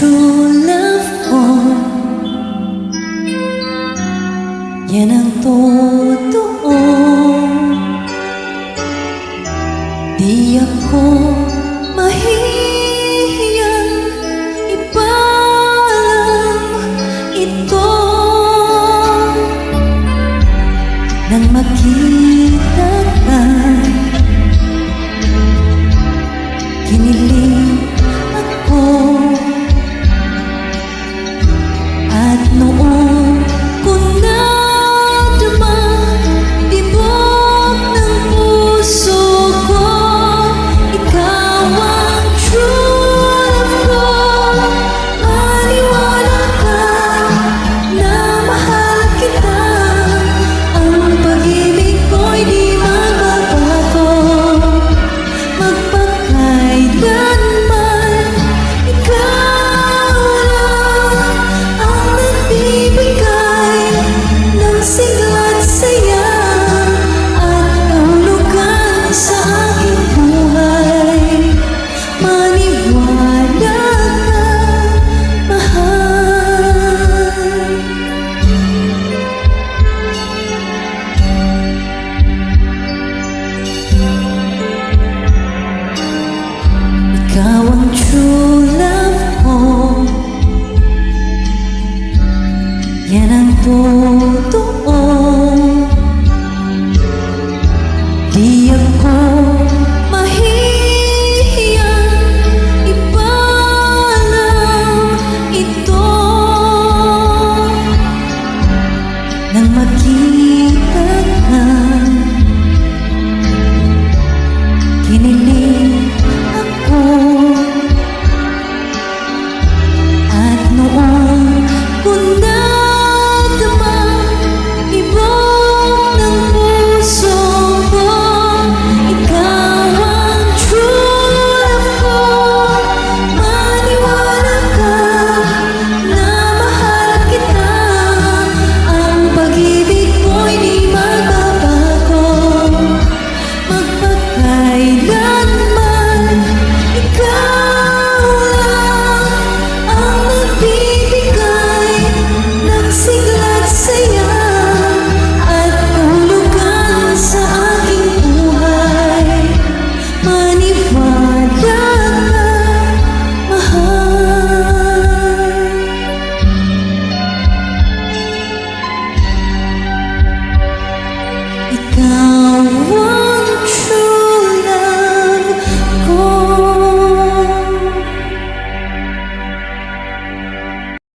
true love ko Yan ang totoo. Di ako mahihiyang Ipalam ito. Nang makita ka Yan ang totoo Di ako